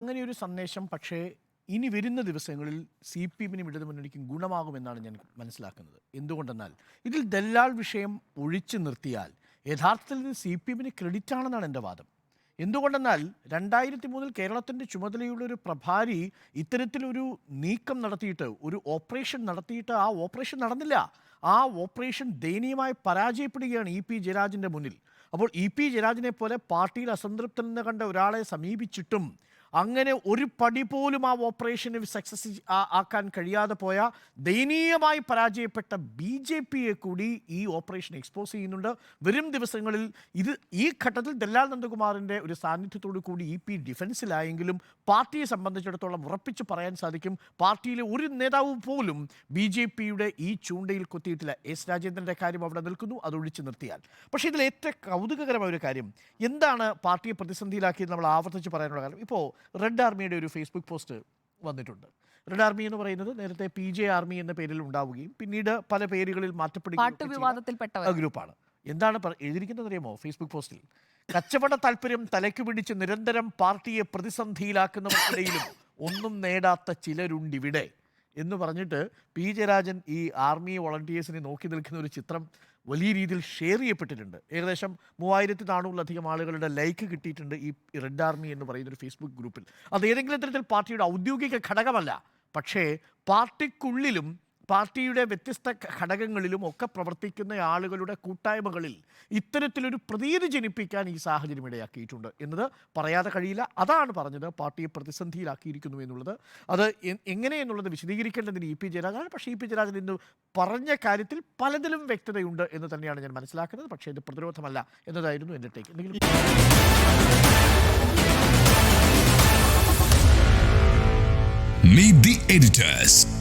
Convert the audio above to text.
അങ്ങനെ ഒരു സന്ദേശം പക്ഷേ ഇനി വരുന്ന ദിവസങ്ങളിൽ സി പി എമ്മിനും ഇടതു മുന്നണിക്കും ഗുണമാകുമെന്നാണ് ഞാൻ മനസ്സിലാക്കുന്നത്. എന്തുകൊണ്ടെന്നാൽ ഇതിൽ ദല്ലാൾ വിഷയം ഒഴിച്ചു നിർത്തിയാൽ യഥാർത്ഥത്തിൽ ഇത് സി പി എമ്മിന് ക്രെഡിറ്റ് ആണെന്നാണ് എന്റെ വാദം. എന്തുകൊണ്ടെന്നാൽ രണ്ടായിരത്തി മൂന്നിൽ കേരളത്തിന്റെ ചുമതലയുള്ള ഒരു പ്രഭാരി ഇത്തരത്തിലൊരു നീക്കം നടത്തിയിട്ട് ഒരു ഓപ്പറേഷൻ നടത്തിയിട്ട് ആ ഓപ്പറേഷൻ നടന്നില്ല. ആ ഓപ്പറേഷൻ ദയനീയമായി പരാജയപ്പെടുകയാണ് ഇ പി ജയരാജന്റെ മുന്നിൽ. അപ്പോൾ ഇ പി ജയരാജിനെ പോലെ പാർട്ടിയിൽ അസംതൃപ്തനെന്ന് കണ്ട ഒരാളെ സമീപിച്ചിട്ടും അങ്ങനെ ഒരു പടി പോലും ആ ഓപ്പറേഷന് സക്സസ് ആക്കാൻ കഴിയാതെ പോയ ദയനീയമായി പരാജയപ്പെട്ട ബി ജെ പിയെ കൂടി ഈ ഓപ്പറേഷൻ എക്സ്പോസ് ചെയ്യുന്നുണ്ട്. വരും ദിവസങ്ങളിൽ ഇത് ഈ ഘട്ടത്തിൽ ദല്ലാൽ നന്ദകുമാറിന്റെ ഒരു സാന്നിധ്യത്തോടു കൂടി ഇ പി ഡിഫൻസിലായെങ്കിലും പാർട്ടിയെ സംബന്ധിച്ചിടത്തോളം ഉറപ്പിച്ച് പറയാൻ സാധിക്കും. പാർട്ടിയിലെ ഒരു നേതാവ് പോലും ബി ജെ പിയുടെ ഈ ചൂണ്ടയിൽ കൊത്തിയിട്ടില്ല. എസ് രാജേന്ദ്രന്റെ കാര്യം അവിടെ നിൽക്കുന്നു. അതൊഴിച്ച് നിർത്തിയാൽ. പക്ഷേ ഇതിൽ ഏറ്റവും കൗതുകകരമായ ഒരു കാര്യം എന്താണ് പാർട്ടിയെ പ്രതിസന്ധിയിലാക്കിയത് നമ്മൾ ആവർത്തിച്ച് പറയാനുള്ള കാര്യം? ഇപ്പോൾ റെഡ് ആർമിയുടെ ഒരു ഫേസ്ബുക്ക് പോസ്റ്റ് വന്നിട്ടുണ്ട്. റെഡ് ആർമി എന്ന് പറയുന്നത് നേരത്തെ പി ജെ ആർമി എന്ന പേരിൽ ഉണ്ടാവുകയും പിന്നീട് പല പേരുകളിൽ മാറ്റപ്പെടുകയും ഗ്രൂപ്പാണ്. എന്താണ് എഴുതിയിരിക്കുന്നത് അറിയാമോ ഫേസ്ബുക്ക് പോസ്റ്റിൽ കച്ചവട താല്പര്യം തലയ്ക്ക് പിടിച്ച് നിരന്തരം പാർട്ടിയെ പ്രതിസന്ധിയിലാക്കുന്നവർക്കിടയിലും ഒന്നും നേടാത്ത ചിലരുണ്ടിവിടെ. എന്ന് പറഞ്ഞിട്ട് പി. ജയരാജൻ ഈ ആർമി വോളണ്ടിയേഴ്സിനെ നോക്കി നിൽക്കുന്ന ഒരു ചിത്രം വലിയ രീതിയിൽ ഷെയർ ചെയ്യപ്പെട്ടിട്ടുണ്ട്. ഏകദേശം മൂവായിരത്തി നാനൂറിലധികം ആളുകളുടെ ലൈക്ക് കിട്ടിയിട്ടുണ്ട് ഈ റെഡ് ആർമി എന്ന് പറയുന്ന ഒരു ഫേസ്ബുക്ക് ഗ്രൂപ്പിൽ അത് ഏതെങ്കിലും തരത്തിൽ പാർട്ടിയുടെ ഔദ്യോഗിക ഘടകമല്ല. പക്ഷേ പാർട്ടിക്കുള്ളിലും പാർട്ടിയുടെ വ്യത്യസ്ത ഘടകങ്ങളിലും ഒക്കെ പ്രവർത്തിക്കുന്ന ആളുകളുടെ കൂട്ടായ്മകളിൽ ഇത്തരത്തിലൊരു പ്രതീതി ജനിപ്പിക്കാൻ ഈ സാഹചര്യം ഇടയാക്കിയിട്ടുണ്ട്. എന്നത് പറയാതെ കഴിയില്ല. അതാണ് പറഞ്ഞത് പാർട്ടിയെ പ്രതിസന്ധിയിലാക്കിയിരിക്കുന്നു എന്നുള്ളത്. അത് എങ്ങനെയെന്നുള്ളത് വിശദീകരിക്കേണ്ടതിന് ഇ പി ജയരാജനാണ് പക്ഷേ ഇ പി ജയരാജൻ ഇന്ന് പറഞ്ഞ കാര്യത്തിൽ പലതിലും വ്യക്തതയുണ്ട് എന്ന് തന്നെയാണ് ഞാൻ മനസ്സിലാക്കുന്നത്. പക്ഷേ ഇത് പ്രതിരോധമല്ല എന്നതായിരുന്നു എന്റെ ടേക്ക് എന്തെങ്കിലും Meet the editors.